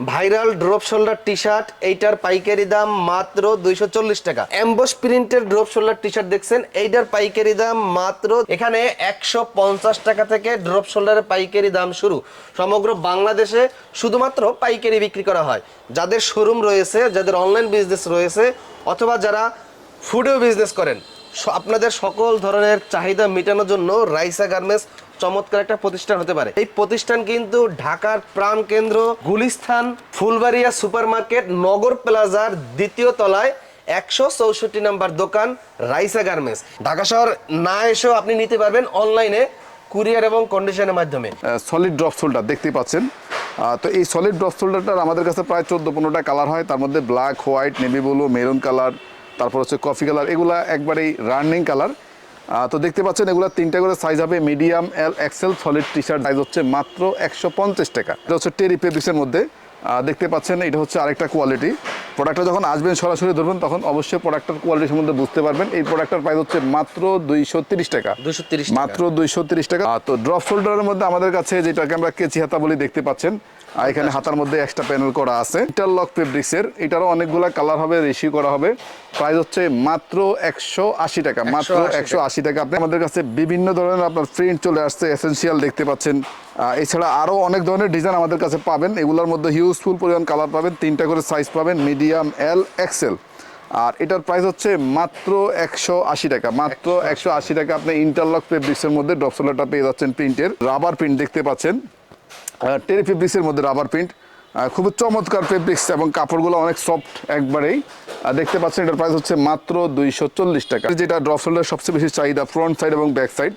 Viral drop shoulder T shirt এইটার পাইকারি দাম মাত্র দুইশো চল্লিশ টাকা। এমবস প্রিন্টের ড্রপ শোল্ডার টি শার্ট দেখছেন? এইটার পাইকারি দাম মাত্র এখানে একশো পঞ্চাশ টাকা থেকে ড্রপ শোল্ডারের পাইকারি দাম শুরু। সমগ্র বাংলাদেশে শুধুমাত্র পাইকারি বিক্রি করা হয়। যাদের শোরুম রয়েছে, যাদের অনলাইন বিজনেস রয়েছে, অথবা যারা ফুডেও বিজনেস করেন আপনাদের সকল ধরনের চাহিদা মেটানোর জন্য রাইসা গার্মেন্টস চমৎকার একটা প্রতিষ্ঠান হতে পারে। এই প্রতিষ্ঠান কিন্তু ঢাকার প্রাণ কেন্দ্র গুলিস্থান ফুলবাড়িয়া সুপারমার্কেট, নগর প্লাজার দ্বিতীয় তলায় একশো চৌষট্টি নাম্বার দোকান, রাইসা গার্মেন্টস। ঢাকা শহর না এসেও আপনি নিতে পারবেন অনলাইনে কুরিয়ার এবং কন্ডিশনের মাধ্যমে। সলিড ড্রপ শোল্ডার দেখতেই পাচ্ছেন। তো এই সলিড ড্রপ শোল্ডারটার আমাদের কাছে প্রায় চোদ্দ পনেরোটা কালার হয়। তার মধ্যে black white navy blue maroon colour তারপর হচ্ছে কফি কালার এগুলা একবারেই রানিং কালার তো দেখতে পাচ্ছেন এগুলা তিনটা করে সাইজ হবে medium L XL solid T shirt size হচ্ছে মাত্র একশো পঞ্চাশ টাকা। এটা হচ্ছে টেরি ফেব্রিক্সের মধ্যে। দেখতে পাচ্ছেন এটা হচ্ছে আরেকটা কোয়ালিটি প্রোডাক্টটা যখন আসবেন সরাসরি ধরবেন তখন অবশ্যই প্রোডাক্টের কোয়ালিটি সম্বন্ধে বুঝতে পারবেন। এই প্রোডাক্টের প্রাইস হচ্ছে মাত্র দুইশো তিরিশ টাকা। মাত্র দুইশো তিরিশ টাকা। তো ড্রপ শোল্ডারের মধ্যে আমাদের কাছে যেটাকে আমরা কেচি হাতা বলি দেখতে পাচ্ছেন আর এখানে হাতার মধ্যে এক্সট্রা প্যানেল করা আছে। ইন্টারলক ফেব্রিক্সের এটারও অনেকগুলা কালার হবে রেশি করা হবে। প্রাইস হচ্ছে মাত্র একশো আশি টাকা মাত্র একশো আশি টাকা। আপনি আমাদের কাছে বিভিন্ন ধরনের আপনার প্রিন্ট চলে আসছে এসেন্সিয়াল দেখতে পাচ্ছেন। এছাড়া আরও অনেক ধরনের ডিজাইন আমাদের কাছে পাবেন। এগুলোর মধ্যে হিউজফুল পরিমাণ কালার পাবেন তিনটা করে সাইজ পাবেন মিডিয়াম এল এক্সেল আর এটার প্রাইস হচ্ছে মাত্র একশো আশি টাকা মাত্র একশো আশি টাকা আপনি ইন্টারলক ফেব্রিক্সের মধ্যে ডপসোলারটা পেয়ে যাচ্ছেন প্রিন্টের রাবার প্রিন্ট দেখতে পাচ্ছেন। টেরি ফেব্রিক্সের মধ্যে রাবার প্রিন্ট খুব চমৎকার ফেব্রিক্স এবং কাপড়গুলো অনেক সফট একবারেই। দেখতে পাচ্ছেন এটার প্রাইস হচ্ছে মাত্র দুইশো চল্লিশ টাকা। যেটা ড্রপ শোল্ডার সবচেয়ে বেশি চাহিদা ফ্রন্ট সাইড এবং ব্যাক সাইড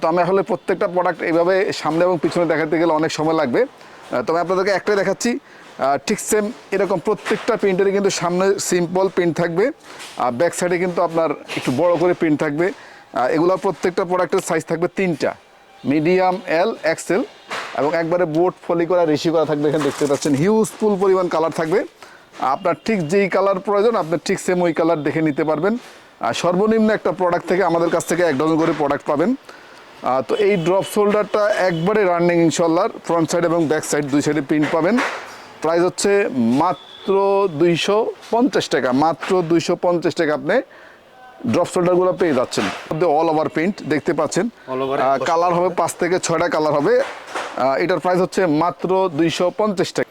তো আমি আসলে প্রত্যেকটা প্রোডাক্ট এইভাবে সামনে এবং পিছনে দেখাতে গেলে অনেক সময় লাগবে। আহ, তবে আপনাদেরকে একটাই দেখাচ্ছি ঠিক সেম এরকম প্রত্যেকটা প্রিন্টেরই কিন্তু সামনে সিম্পল প্রিন্ট থাকবে। আর ব্যাক সাইডে কিন্তু আপনার একটু বড় করে প্রিন্ট থাকবে। এগুলো প্রত্যেকটা প্রোডাক্টের সাইজ থাকবে তিনটা। মিডিয়াম এল এক্সেল এবং একবারে বোট ফলি করা রেশি করা থাকবে এখানে দেখতে পাচ্ছেন। হিউজফুল পরিমাণ কালার থাকবে। আপনার ঠিক যেই কালার প্রয়োজন আপনি ঠিক সেম ওই কালার দেখে নিতে পারবেন। আর সর্বনিম্ন একটা প্রোডাক্ট থেকে আমাদের কাছ থেকে এক ডজন করে প্রোডাক্ট পাবেন। তো এই ড্রপ শোল্ডারটা একবারে রানিং ইনশাল্লাহ ফ্রন্ট সাইড এবং ব্যাক সাইড দুই সাইডে প্রিন্ট পাবেন। প্রাইস হচ্ছে মাত্র দুইশো পঞ্চাশ টাকা মাত্র দুইশো পঞ্চাশ টাকা আপনি ড্রপ শোল্ডারগুলো পেয়ে যাচ্ছেন। অল ওভার প্রিন্ট দেখতে পাচ্ছেন। কালার হবে পাঁচ থেকে ছয়টা কালার হবে। এটার প্রাইস হচ্ছে মাত্র দুইশো পঞ্চাশ টাকা।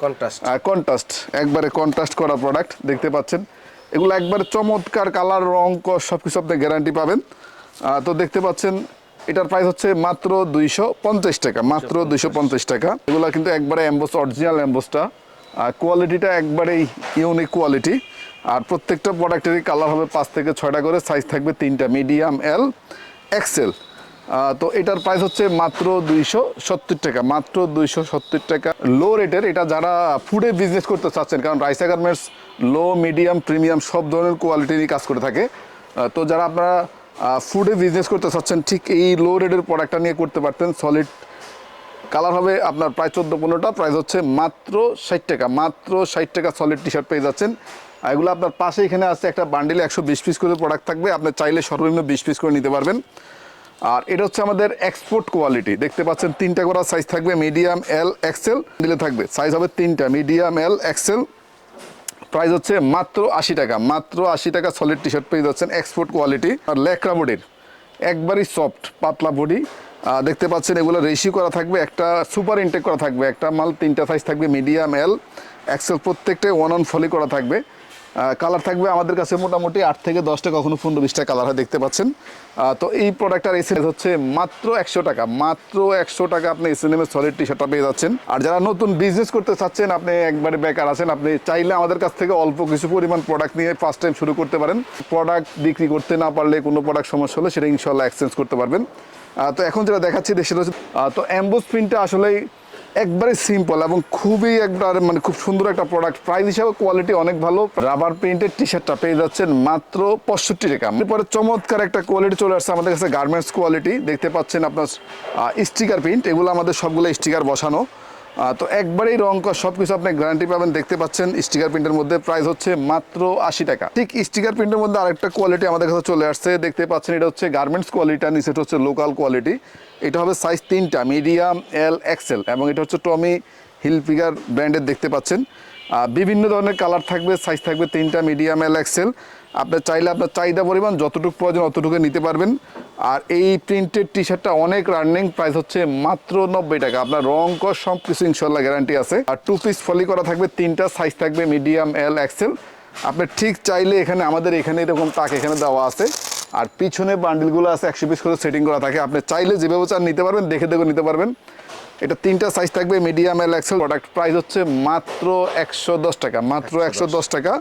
কন্ট্রাস্ট একবারে কন্ট্রাস্ট করা প্রোডাক্ট দেখতে পাচ্ছেন। এগুলো একবারে চমৎকার কালার রং সব কিছু আপনি গ্যারান্টি পাবেন। তো দেখতে পাচ্ছেন এটার প্রাইস হচ্ছে মাত্র দুইশো পঞ্চাশ টাকা মাত্র দুইশো পঞ্চাশ। টাকা। এগুলো কিন্তু একবারে অ্যাম্বোস অরিজিনাল অ্যাম্বোসটা কোয়ালিটিটা একবারেই ইউনিক কোয়ালিটি আর প্রত্যেকটা প্রোডাক্টেরই কালার হবে পাঁচ থেকে ছয়টা করে সাইজ থাকবে তিনটা মিডিয়াম এল এক্সেল তো এটার প্রাইস হচ্ছে মাত্র দুইশো সত্তর টাকা, মাত্র দুইশো সত্তর টাকা। লো রেটের এটা যারা ফুডে বিজনেস করতে চাচ্ছেন, কারণ Raisa garments low medium premium সব ধরনের কোয়ালিটি নিয়ে কাজ করে থাকে। তো যারা আপনারা ফুডে বিজনেস করতে চাচ্ছেন, ঠিক এই লো রেটের প্রোডাক্টটা নিয়ে করতে পারতেন সলিড কালার হবে আপনার প্রায় চোদ্দ পনেরোটা প্রাইস হচ্ছে মাত্র ষাট টাকা, মাত্র ষাট টাকা সলিড টি শার্ট পেয়ে যাচ্ছেন। এগুলো আপনার পাশে এখানে আছে একটা বান্ডিলে একশো বিশ পিস করে প্রোডাক্ট থাকবে, আপনি চাইলে সর্বনিম্ন বিশ পিস করে নিতে পারবেন। আর এটা হচ্ছে আমাদের এক্সপোর্ট কোয়ালিটি দেখতে পাচ্ছেন, তিনটা করা সাইজ থাকবে মিডিয়াম এল এক্সেল দিলে থাকবে সাইজ হবে তিনটা মিডিয়াম এল এক্সেল প্রাইস হচ্ছে মাত্র আশি টাকা, মাত্র আশি টাকা সলিড টি শার্ট পেয়ে যাচ্ছেন এক্সপোর্ট কোয়ালিটি আর লেকরা বডির, একবারই সফট পাতলা বডি। দেখতে পাচ্ছেন, এগুলো রেশি করা থাকবে, একটা সুপার ইনটেক করা থাকবে, একটা মাল তিনটা সাইজ থাকবে মিডিয়াম এল এক্সেল প্রত্যেকটাই ওয়ান অন ফলি করা থাকবে। কালার থাকবে আমাদের কাছে মোটামুটি আট থেকে দশটা, কখনো পনেরো, বিশটা কালার হয়, দেখতে পাচ্ছেন। তো এই প্রোডাক্টটার এসে হচ্ছে মাত্র একশো টাকা। মাত্র একশো টাকা আপনি S N M solid T শার্টটা পেয়ে যাচ্ছেন। আর যারা নতুন বিজনেস করতে চাচ্ছেন, আপনি একবারে বেকার আছেন, আপনি চাইলে আমাদের কাছ থেকে অল্প কিছু পরিমাণ প্রোডাক্ট নিয়ে ফার্স্ট টাইম শুরু করতে পারেন। প্রোডাক্ট বিক্রি করতে না পারলে, কোনো প্রোডাক্ট সমস্যা হলে সেটা ইনশাল্লাহ এক্সচেঞ্জ করতে পারবেন। তো এখন যেটা দেখাচ্ছি হচ্ছে তো অ্যাম্বোস প্রিন্টটা আসলেই একবারে সিম্পল এবং খুবই একবার মানে খুব সুন্দর একটা প্রোডাক্ট প্রাইস হিসাবে কোয়ালিটি অনেক ভালো। রাবার প্রিন্টের টি শার্টটা পেয়ে যাচ্ছেন মাত্র পঁয়ষট্টি টাকা। এরপরে চমৎকার একটা কোয়ালিটি চলে আসছে আমাদের কাছে গার্মেন্টস কোয়ালিটি দেখতে পাচ্ছেন আপনার স্টিকার প্রিন্ট এগুলো আমাদের সবগুলো স্টিকার বসানো। তো একবারেই রং সব কিছু আপনি গ্যারান্টি পাবেন। দেখতে পাচ্ছেন স্টিকার প্রিন্টের মধ্যে প্রাইস হচ্ছে মাত্র আশি টাকা। ঠিক স্টিকার প্রিন্টের মধ্যে আরেকটা কোয়ালিটি আমাদের কাছে চলে আসছে। দেখতে পাচ্ছেন, এটা হচ্ছে গার্মেন্টস কোয়ালিটি আর নিচেটা হচ্ছে লোকাল কোয়ালিটি এটা হবে সাইজ তিনটা মিডিয়াম এল এক্সেল এবং এটা হচ্ছে টমি হিল ফিগার ব্র্যান্ডের দেখতে পাচ্ছেন। বিভিন্ন ধরনের কালার থাকবে সাইজ থাকবে তিনটা মিডিয়াম এল এক্সেল আপনার চাইলে আপনার চাহিদা পরিমাণ যতটুকু প্রয়োজন অতটুকু নিতে পারবেন। আর এই প্রিন্টেড টি শার্টটা অনেক রানিং প্রাইস হচ্ছে মাত্র নব্বই টাকা। আপনার রং কর সব কিছু ইনশাল্লাহ গ্যারান্টি আছে। আর টু পিস ফলি করা থাকবে তিনটা সাইজ থাকবে মিডিয়াম এল এক্সেল আপনি ঠিক চাইলে এখানে আমাদের এখানে এরকম তাক এখানে দেওয়া আছে। আর পিছনে বান্ডিলগুলো আছে একশো পিস করে সেটিং করা থাকে। আপনি চাইলে যেভাবে চান নিতে পারবেন দেখে দেখে নিতে পারবেন। এটা তিনটা সাইজ থাকবে medium L XL product price হচ্ছে মাত্র একশো দশ টাকা মাত্র একশো দশ টাকা।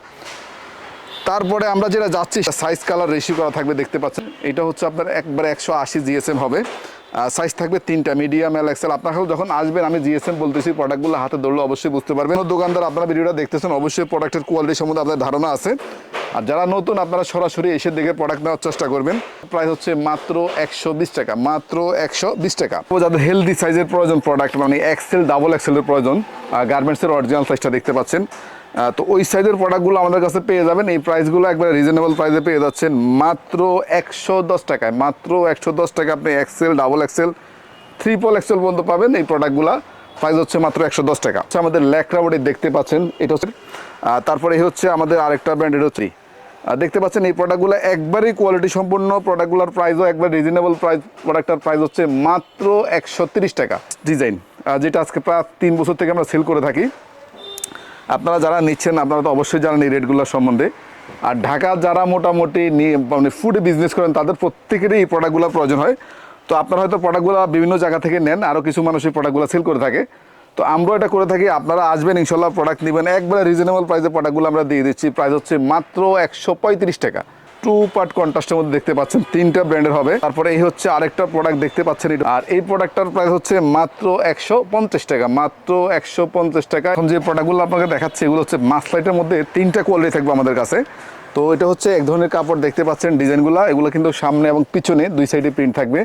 তারপরে আমরা যেটা যাচ্ছি সাইজ কালার রেশি করা থাকবে, দেখতে পাচ্ছেন। এটা হচ্ছে আপনার একবারে একশো আশি জিএসএম হবে। সাইজ থাকবে তিনটা মিডিয়াম এল এক্সেল আপনারা যখন আসবেন, আমি জিএসএম বলতেছি প্রোডাক্টগুলো হাতে ধরলে অবশ্যই বুঝতে পারবেন। কোনো দোকানদার আপনারা ভিডিওটা দেখতেছেন, অবশ্যই প্রোডাক্টের কোয়ালিটি সম্বন্ধে আপনার ধারণা আছে। আর যারা নতুন, আপনারা সরাসরি এসে দেখে প্রোডাক্ট নেওয়ার চেষ্টা করবেন। প্রাইস হচ্ছে মাত্র একশো বিশ টাকা, মাত্র একশো বিশ টাকা। তো যাদের হেলদি সাইজের প্রয়োজন প্রোডাক্ট মানে এক্সেল ডাবল এক্সেলের প্রয়োজন গার্মেন্টসের অরিজিনাল সাইজটা দেখতে পাচ্ছেন। তো ওই সাইজের প্রোডাক্টগুলো আমাদের কাছে পেয়ে যাবেন। এই প্রাইসগুলো একবারে রিজনেবল প্রাইসে পেয়ে যাচ্ছেন। মাত্র একশো দশ টাকায়, মাত্র একশো দশ টাকা আপনি XL double XL triple XL পর্যন্ত পাবেন এই প্রোডাক্টগুলো প্রাইস হচ্ছে মাত্র একশো দশ টাকা। আচ্ছা আমাদের ল্যাকরা বডি দেখতে পাচ্ছেন, এটা হচ্ছে তারপরে এই হচ্ছে আমাদের আরেকটা ব্র্যান্ড এটা হচ্ছে দেখতে পাচ্ছেন এই প্রোডাক্টগুলো একবারই কোয়ালিটি সম্পূর্ণ প্রোডাক্টগুলোর প্রাইসও একবার রিজনেবল প্রাইস প্রোডাক্টটার প্রাইস হচ্ছে মাত্র একশো টাকা। ডিজাইন যেটা আজকে প্রায় তিন বছর থেকে আমরা সেল করে থাকি। আপনারা যারা নিচ্ছেন, আপনারা তো অবশ্যই জানেন এই রেটগুলোর সম্বন্ধে। আর ঢাকা যারা মোটামুটি মানে ফুডে বিজনেস করেন, তাদের প্রত্যেকেরই এই প্রোডাক্টগুলো প্রয়োজন হয়। তো আপনারা হয়তো প্রোডাক্টগুলো বিভিন্ন জায়গা থেকে নেন আরও কিছু মানুষ এই প্রোডাক্টগুলো সেল করে থাকে। তো আমরাও এটা করে থাকি, আপনারা আসবেন, ইনশাল্লাহ প্রোডাক্ট নেবেন। একবারে রিজনেবল প্রাইসে প্রোডাক্টগুলো আমরা দিয়ে দিচ্ছি। প্রাইস হচ্ছে মাত্র একশো পঁয়ত্রিশ টাকা। টু পার্ট কন্ট্রাস্টের মধ্যে দেখতে পাচ্ছেন, তিনটা ব্র্যান্ডের হবে। তারপরে এই হচ্ছে আরেকটা প্রোডাক্ট দেখতে পাচ্ছেন। আর এই প্রোডাক্টটার প্রাইস হচ্ছে মাত্র একশো পঞ্চাশ টাকা, মাত্র একশো পঞ্চাশ টাকা। এখন যে প্রোডাক্টগুলো আপনাকে দেখাচ্ছে, এগুলো হচ্ছে মাসলাইটের মধ্যে তিনটা কোয়ালিটি থাকবে আমাদের কাছে। তো এটা হচ্ছে এক ধরনের কাপড় দেখতে পাচ্ছেন ডিজাইনগুলো। এগুলো কিন্তু সামনে এবং পিছনে দুই সাইডে প্রিন্ট থাকবে।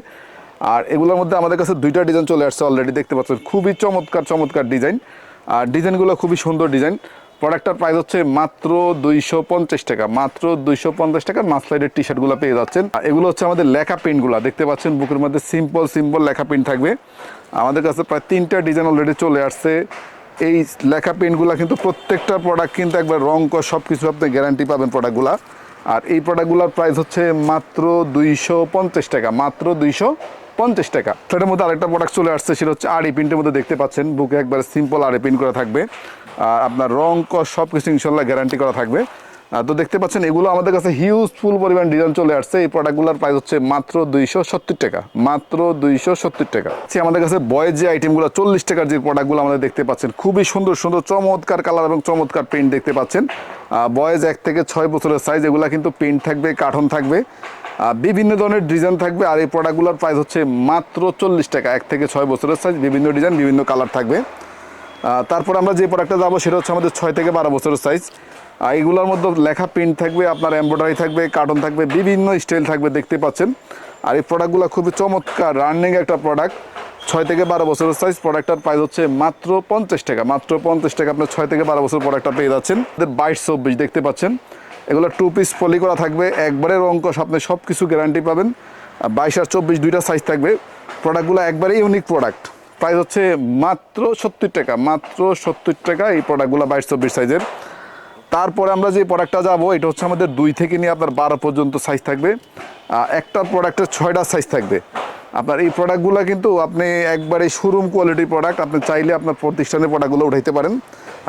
আর এগুলোর মধ্যে আমাদের কাছে দুইটা ডিজাইন চলে আসছে অলরেডি দেখতে পাচ্ছেন। খুবই চমৎকার চমৎকার ডিজাইন আর ডিজাইনগুলো খুবই সুন্দর ডিজাইন প্রোডাক্টটার প্রাইস হচ্ছে মাত্র দুইশো পঞ্চাশ টাকা। মাত্র দুইশো পঞ্চাশ টাকার মাসলাইডের টি শার্টগুলো পেয়ে যাচ্ছেন। এগুলো হচ্ছে আমাদের লেখা প্রিন্টগুলো দেখতে পাচ্ছেন বুকের মধ্যে সিম্পল সিম্পল লেখা প্রিন্ট থাকবে। আমাদের কাছে প্রায় তিনটা ডিজাইন অলরেডি চলে আসছে। এই লেখা প্রিন্টগুলো কিন্তু প্রত্যেকটা প্রোডাক্ট কিন্তু একবার রং কর সব কিছু আপনি গ্যারান্টি পাবেন প্রোডাক্টগুলো আর এই প্রোডাক্টগুলোর প্রাইস হচ্ছে মাত্র দুইশো পঞ্চাশ টাকা। মাত্র দুইশো পঞ্চাশ টাকা। সেটার মধ্যে আরেকটা প্রোডাক্ট চলে আসছে, সেটা হচ্ছে আড়ি প্রিন্টের মধ্যে দেখতে পাচ্ছেন। বুকে একবার সিম্পল আড়ি প্রিন্ট করা থাকবে। আর আপনার রং কস সব কিছু ইনশাল্লাহ গ্যারান্টি করা থাকবে। তো দেখতে পাচ্ছেন, এগুলো আমাদের কাছে হিউজফুল পরিমাণ ডিজাইন চলে আসছে। এই প্রোডাক্টগুলোর প্রাইস হচ্ছে মাত্র দুইশো সত্তর টাকা। মাত্র দুইশো সত্তর টাকা। সে আমাদের কাছে বয়ের যে আইটেমগুলো চল্লিশ টাকার যে প্রোডাক্টগুলো আমাদের দেখতে পাচ্ছেন, খুবই সুন্দর সুন্দর, চমৎকার কালার এবং চমৎকার প্রিন্ট দেখতে পাচ্ছেন। বয়েজ এক থেকে ছয় বছরের সাইজ এগুলো কিন্তু প্রিন্ট থাকবে কার্টন থাকবে। বিভিন্ন ধরনের ডিজাইন থাকবে আর এই প্রোডাক্টগুলোর প্রাইস হচ্ছে মাত্র চল্লিশ টাকা। এক থেকে ছয় বছরের সাইজ বিভিন্ন ডিজাইন বিভিন্ন কালার থাকবে। তারপর আমরা যে প্রোডাক্টটা যাব সেটা হচ্ছে আমাদের ছয় থেকে বারো বছরের সাইজ এইগুলোর মধ্যে লেখা প্রিন্ট থাকবে, আপনার এমব্রয়ডারি থাকবে কার্টন থাকবে, বিভিন্ন স্টাইল থাকবে, দেখতে পাচ্ছেন। আর এই প্রোডাক্টগুলো খুবই চমৎকার রানিং একটা প্রোডাক্ট ছয় থেকে বারো বছরের সাইজ প্রোডাক্টটার প্রাইস হচ্ছে মাত্র পঞ্চাশ টাকা। মাত্র পঞ্চাশ টাকা আপনার ছয় থেকে বারো বছর প্রোডাক্টটা পেয়ে যাচ্ছেন। বাইশ চব্বিশ, দেখতে পাচ্ছেন। এগুলো টু পিস পলি করা থাকবে একবারের রঙ্কশ আপনি সব কিছু গ্যারান্টি পাবেন বাইশ আর চব্বিশ, দুইটা সাইজ থাকবে। প্রোডাক্টগুলো একবারে ইউনিক প্রোডাক্ট প্রাইস হচ্ছে মাত্র সত্তর টাকা, মাত্র সত্তর টাকা এই প্রোডাক্টগুলো বাইশ চব্বিশ সাইজের তারপরে আমরা যে প্রোডাক্টটা যাব, এটা হচ্ছে আমাদের দুই থেকে নিয়ে আপনার বারো পর্যন্ত সাইজ থাকবে। একটা প্রোডাক্টের ছয়টা সাইজ থাকবে। আপনার এই প্রোডাক্টগুলো কিন্তু আপনি একবারে শোরুম কোয়ালিটি প্রোডাক্ট আপনি চাইলে আপনার প্রতিষ্ঠানের প্রোডাক্টগুলো উঠাইতে পারেন।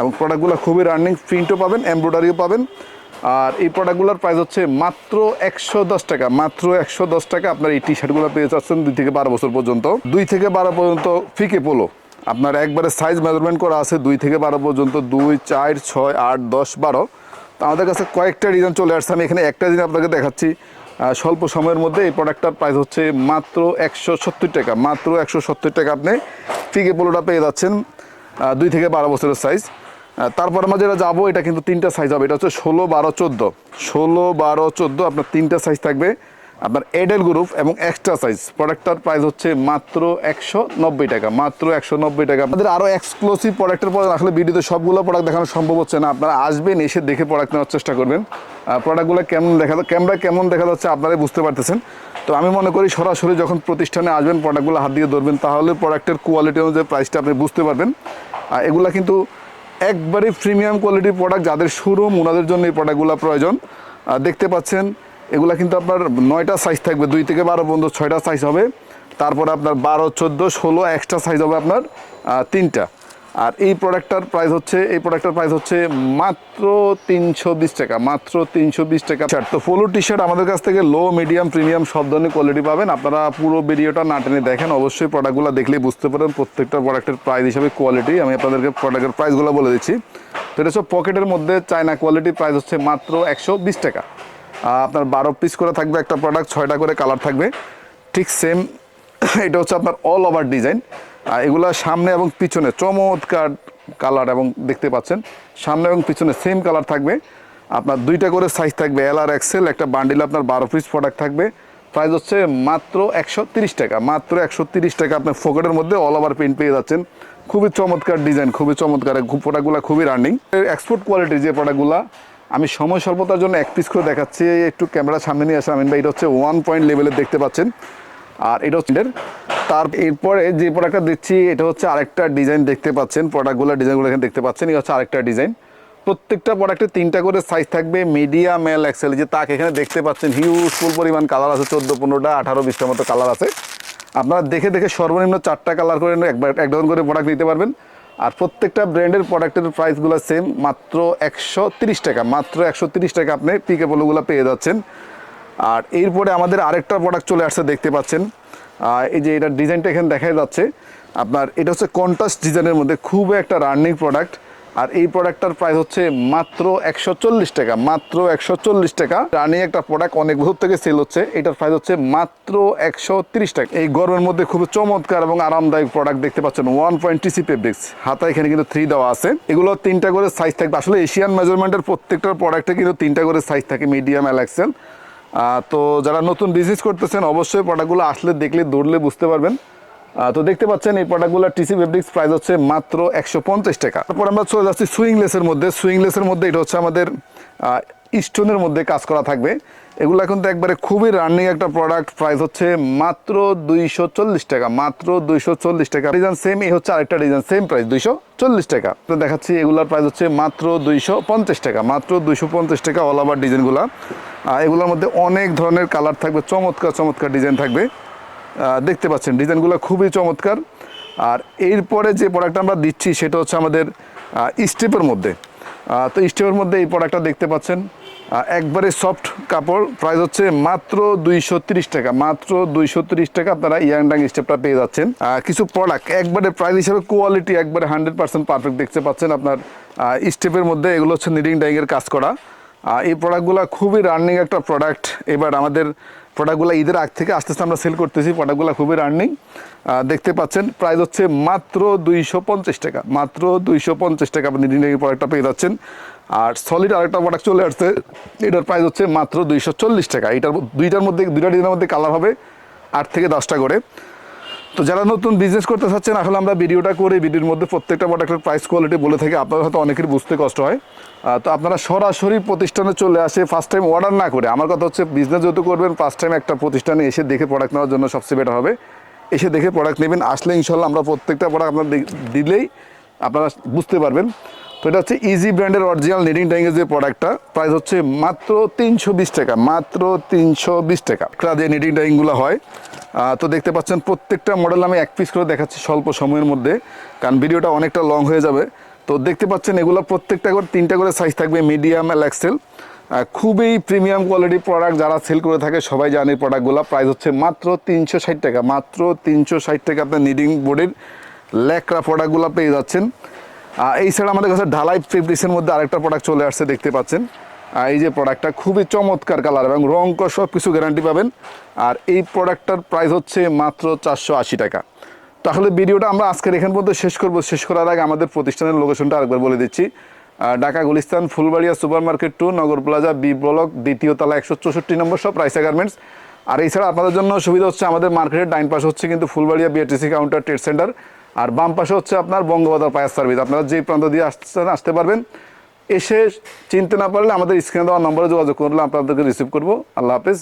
এবং প্রোডাক্টগুলো খুবই রানিং প্রিন্টও পাবেন এমব্রয়ডারিও পাবেন। আর এই প্রোডাক্টগুলোর প্রাইস হচ্ছে মাত্র একশো দশ টাকা। মাত্র একশো দশ টাকা আপনার এই টি শার্টগুলো পেয়ে যাচ্ছেন দুই থেকে বারো বছর পর্যন্ত। দুই থেকে বারো পর্যন্ত ফিকে পোলো আপনার একবারে সাইজ মেজারমেন্ট করা আছে দুই থেকে বারো পর্যন্ত দুই, চার, ছয়, আট, দশ, বারো। তো আমাদের কাছে কয়েকটা ডিজাইন চলে আসছে। আমি এখানে একটা দিন আপনাকে দেখাচ্ছি। স্বল্প সময়ের মধ্যে এই প্রোডাক্টটার প্রাইস হচ্ছে মাত্র একশো সত্তর টাকা। মাত্র একশো সত্তর টাকা আপনি ফিকে পোলোটা পেয়ে যাচ্ছেন দুই থেকে বারো বছরের সাইজ তারপর আমরা যেটা যাব, এটা কিন্তু তিনটা সাইজ হবে। এটা হচ্ছে ষোলো, বারো, চোদ্দ। ষোলো, বারো, চোদ্দ, আপনার তিনটা সাইজ থাকবে। আপনার এডেল গ্রুপ এবং এক্সট্রা সাইজ প্রোডাক্টটার প্রাইস হচ্ছে মাত্র একশো নব্বই টাকা, মাত্র একশো নব্বই টাকা। আপনাদের আরও এক্সক্লুসিভ প্রোডাক্টের পর আসলে ভিডিওতে সবগুলো প্রোডাক্ট দেখানো সম্ভব হচ্ছে না। আপনারা আসবেন, এসে দেখে প্রোডাক্ট নেওয়ার চেষ্টা করবেন। প্রোডাক্টগুলো কেমন দেখা ক্যামেরা কেমন দেখা যাচ্ছে আপনারাই বুঝতে পারতেছেন। তো আমি মনে করি সরাসরি যখন প্রতিষ্ঠানে আসবেন প্রোডাক্টগুলো হাত দিয়ে ধরবেন, তাহলে প্রোডাক্টের কোয়ালিটি অনুযায়ী প্রাইসটা আপনি বুঝতে পারবেন। এগুলা কিন্তু একবারে প্রিমিয়াম কোয়ালিটির প্রোডাক্ট যাদের শোরুম ওনাদের জন্য এই প্রোডাক্টগুলো প্রয়োজন। দেখতে পাচ্ছেন, এগুলা কিন্তু আপনার নয়টা সাইজ থাকবে, দুই থেকে বারো পর্যন্ত ছয়টা সাইজ হবে। তারপরে আপনার বারো, চোদ্দ, ষোলো এক্সট্রা সাইজ হবে আপনার তিনটা। আর এই প্রোডাক্টটার প্রাইস হচ্ছে, এই প্রোডাক্টটার প্রাইস হচ্ছে মাত্র তিনশো বিশ টাকা, মাত্র তিনশো বিশ টাকা। শার্ট তো পোলো টি শার্ট আমাদের কাছ থেকে লো মিডিয়াম প্রিমিয়াম সব ধরনের কোয়ালিটি পাবেন। আপনারা পুরো ভিডিওটা না টেনে দেখেন, অবশ্যই প্রোডাক্টগুলো দেখলেই বুঝতে পারেন প্রত্যেকটা প্রোডাক্টের প্রাইস হিসাবে কোয়ালিটি আমি আপনাদেরকে প্রোডাক্টের প্রাইসগুলো বলে দিচ্ছি। তো এটা সব পকেটের মধ্যে চায়না কোয়ালিটি প্রাইস হচ্ছে মাত্র একশো বিশ টাকা। আপনার বারো পিস করে থাকবে একটা প্রোডাক্ট ছয়টা করে কালার থাকবে। ঠিক সেম এটা হচ্ছে আপনার অল ওভার ডিজাইন এগুলা সামনে এবং পিছনে চমৎকার কালার এবং দেখতে পাচ্ছেন। সামনে এবং পিছনে সেম কালার থাকবে। আপনার দুইটা করে সাইজ থাকবে এল আর এক্সেল একটা বান্ডিল আপনার বারো পিস প্রোডাক্ট থাকবে। প্রাইস হচ্ছে মাত্র একশো টাকা। মাত্র একশো টাকা আপনার ফোকেটের মধ্যে অল ওভার প্রিন্ট পেয়ে যাচ্ছেন। খুবই চমৎকার ডিজাইন খুবই চমৎকার। প্রোডাক্টগুলো খুবই রানিং এক্সপোর্ট কোয়ালিটির যে প্রোডাক্টগুলো আমি সময় স্বল্পতার জন্য এক পিস করে দেখাচ্ছি। একটু ক্যামেরা সামনে নিয়ে আসলাম আমিন ভাই, এটা হচ্ছে ওয়ান পয়েন্ট লেভেলের দেখতে পাচ্ছেন। আর এটা হচ্ছে। তার এরপরে যে প্রোডাক্টটা দিচ্ছি, এটা হচ্ছে আরেকটা ডিজাইন দেখতে পাচ্ছেন। প্রোডাক্টগুলো ডিজাইনগুলো এখানে দেখতে পাচ্ছেন। এটা হচ্ছে আরেকটা ডিজাইন প্রত্যেকটা প্রোডাক্টে তিনটা করে সাইজ থাকবে মিডিয়াম এল এক্সেল যে তাক এখানে দেখতে পাচ্ছেন হিউজ ফুল পরিমাণ কালার আছে, চোদ্দ, পনেরোটা, আঠারো বিশটার মতো কালার আছে। আপনারা দেখে দেখে সর্বনিম্ন চারটা কালার করে একবার, এক ডজন করে প্রোডাক্ট নিতে পারবেন। আর প্রত্যেকটা ব্র্যান্ডের প্রোডাক্টের প্রাইসগুলো সেম মাত্র একশো টাকা, মাত্র একশো টাকা আপনি পিকে পোলোগুলো পেয়ে যাচ্ছেন। আর এরপরে আমাদের আরেকটা প্রোডাক্ট চলে আসছে, দেখতে পাচ্ছেন। এই যে এটা ডিজাইনটা এখানে দেখা যাচ্ছে, আপনার এটা হচ্ছে কন্ট্রাস্ট ডিজাইনের মধ্যে খুব একটা রানিং প্রোডাক্ট আর এই প্রোডাক্টটার প্রাইস হচ্ছে মাত্র একশো চল্লিশ টাকা, মাত্র একশো চল্লিশ টাকা। রানিং একটা প্রোডাক্ট অনেক বছর থেকে সেল হচ্ছে, এটার প্রাইস হচ্ছে মাত্র একশো টাকা। এই গরমের মধ্যে খুব চমৎকার এবং আরামদায়ক প্রোডাক্ট দেখতে পাচ্ছেন ওয়ান পয়েন্ট টিসি ফেব্রিক্স হাতা এখানে কিন্তু থ্রি দেওয়া আছে। এগুলো তিনটা করে সাইজ থাকবে। আসলে এশিয়ান মেজারমেন্টের প্রত্যেকটার প্রোডাক্টে কিন্তু তিনটা করে সাইজ থাকে মিডিয়াম অ্যালাক্সেল তো যারা নতুন বিজনেস করতেছেন, অবশ্যই প্রোডাক্টগুলো আসলে দেখলে দৌড়লে বুঝতে পারবেন। তো দেখতে পাচ্ছেন, এই প্রোডাক্টগুলো টিসি ফেব্রিক্স প্রাইস হচ্ছে মাত্র একশো পঞ্চাশ টাকা। তারপর আমরা চলে যাচ্ছি সুইংলেসের মধ্যে। সুইংলেসের মধ্যে এটা হচ্ছে আমাদের স্টোনের মধ্যে কাজ করা থাকবে। এগুলো কিন্তু একবারে খুবই রানিং একটা প্রোডাক্ট প্রাইস হচ্ছে মাত্র দুইশো চল্লিশ টাকা, মাত্র দুইশো চল্লিশ টাকা। ডিজাইন সেম এই হচ্ছে আরেকটা ডিজাইন সেম প্রাইস দুইশো চল্লিশ টাকা। তো দেখাচ্ছি, এগুলোর প্রাইস হচ্ছে মাত্র দুইশো পঞ্চাশ টাকা, মাত্র দুইশো পঞ্চাশ টাকা অল ওভার ডিজাইনগুলো এগুলোর মধ্যে অনেক ধরনের কালার থাকবে, চমৎকার চমৎকার ডিজাইন থাকবে। দেখতে পাচ্ছেন ডিজাইনগুলো খুবই চমৎকার। আর এরপরে যে প্রোডাক্ট আমরা দিচ্ছি, সেটা হচ্ছে আমাদের স্টেপের মধ্যে। তো স্টেপের মধ্যে এই প্রোডাক্টটা দেখতে পাচ্ছেন একবারে সফট কাপড় প্রাইস হচ্ছে মাত্র দুইশো টাকা। মাত্র দুইশো টাকা আপনারা ইয়াংডাং স্টেপটা পেয়ে যাচ্ছেন। কিছু প্রোডাক্ট একবারে প্রাইস হিসাবে কোয়ালিটি একবারে হান্ড্রেড পার্সেন্ট পারফেক্ট দেখতে পাচ্ছেন আপনার স্টেপের মধ্যে এগুলো হচ্ছে নিডিং ডাইংয়ের কাজ করা। এই প্রোডাক্টগুলো খুবই রানিং একটা প্রোডাক্ট এবার আমাদের প্রোডাক্টগুলো ঈদের আগ থেকে আস্তে আস্তে আমরা সেল করতেছি প্রোডাক্টগুলো খুবই রানিং দেখতে পাচ্ছেন প্রাইস হচ্ছে মাত্র দুইশো পঞ্চাশ টাকা। মাত্র দুইশো পঞ্চাশ টাকা আপনি নিডিং প্রোডাক্টটা পেয়ে যাচ্ছেন। আর সলিড আরেকটা প্রোডাক্ট চলে আসছে, এটার প্রাইস হচ্ছে মাত্র দুইশো চল্লিশ টাকা। এটার দুইটার মধ্যে, দুইটা ডিজাইনের মধ্যে কালার হবে আট থেকে দশটা করে। তো যারা নতুন বিজনেস করতে চাচ্ছেন, আসলে আমরা ভিডিওটা করে ভিডিওর মধ্যে প্রত্যেকটা প্রোডাক্টের প্রাইস কোয়ালিটি বলে থাকি, আপনাদের হয়তো অনেকের বুঝতে কষ্ট হয়। তো আপনারা সরাসরি প্রতিষ্ঠানে চলে আসে ফার্স্ট টাইম অর্ডার না করে। আমার কথা হচ্ছে বিজনেস যেহেতু করবেন ফার্স্ট টাইম একটা প্রতিষ্ঠানে এসে দেখে প্রোডাক্ট নেওয়ার জন্য সবচেয়ে বেটার হবে। এসে দেখে প্রোডাক্ট নেবেন, আসলে ইনশাল্লাহ আমরা প্রত্যেকটা প্রোডাক্ট আপনার দিলেই আপনারা বুঝতে পারবেন। তো এটা হচ্ছে ইজি ব্র্যান্ডের অরিজিনাল নিডিং ট্যাঙ্গের যে প্রোডাক্টটা প্রাইস হচ্ছে মাত্র তিনশো বিশ টাকা, মাত্র তিনশো বিশ টাকা। যে নিডিং ট্যাঙ্কগুলো হয়। তো দেখতে পাচ্ছেন প্রত্যেকটা মডেল আমি এক পিস করে দেখাচ্ছি স্বল্প সময়ের মধ্যে, কারণ ভিডিওটা অনেকটা লং হয়ে যাবে। তো দেখতে পাচ্ছেন এগুলো প্রত্যেকটা করে, তিনটা করে সাইজ থাকবে মিডিয়াম এল এক্সেল খুবই প্রিমিয়াম কোয়ালিটি প্রোডাক্ট যারা সেল করে থাকে, সবাই জানে প্রোডাক্টগুলো প্রাইস হচ্ছে মাত্র তিনশো ষাট টাকা, মাত্র তিনশো ষাট টাকা আপনার নিডিং বোর্ডের ল্যাকড়া প্রোডাক্টগুলো পেয়ে যাচ্ছেন। এই ছাড়া আমাদের কাছে ঢালাই ফেব্রিক্সের মধ্যে আরেকটা প্রোডাক্ট চলে আসছে, দেখতে পাচ্ছেন। এই যে প্রোডাক্টটা খুবই চমৎকার কালার এবং রং সব কিছু গ্যারান্টি পাবেন। আর এই প্রোডাক্টটার প্রাইস হচ্ছে মাত্র চারশো আশি টাকা। তাহলে ভিডিওটা আমরা আজকের এখান পর্যন্ত শেষ করব। শেষ করার আগে আমাদের প্রতিষ্ঠানের লোকেশনটা আরেকবার বলে দিচ্ছি। Dhaka Gulistan, Fulbaria super market two Nagar plaza B block দ্বিতীয় তলা একশো চৌষট্টি নম্বর সব রাইসা গার্মেন্টস আর এছাড়া আপনাদের জন্য সুবিধা হচ্ছে আমাদের মার্কেটের ডাইন পাশে হচ্ছে কিন্তু Fulbaria BRTC counter trade centre আর বাম পাশে হচ্ছে আপনার বঙ্গবাজার পায়ার সার্ভিস আপনারা যে প্রান্ত দিয়ে আসতে আসতে পারবেন এসে চিনতে না পারলে আমাদের স্ক্রিনে দেওয়া নম্বরে যোগাযোগ করলে আপনাদেরকে রিসিভ করব। আল্লাহ হাফেজ।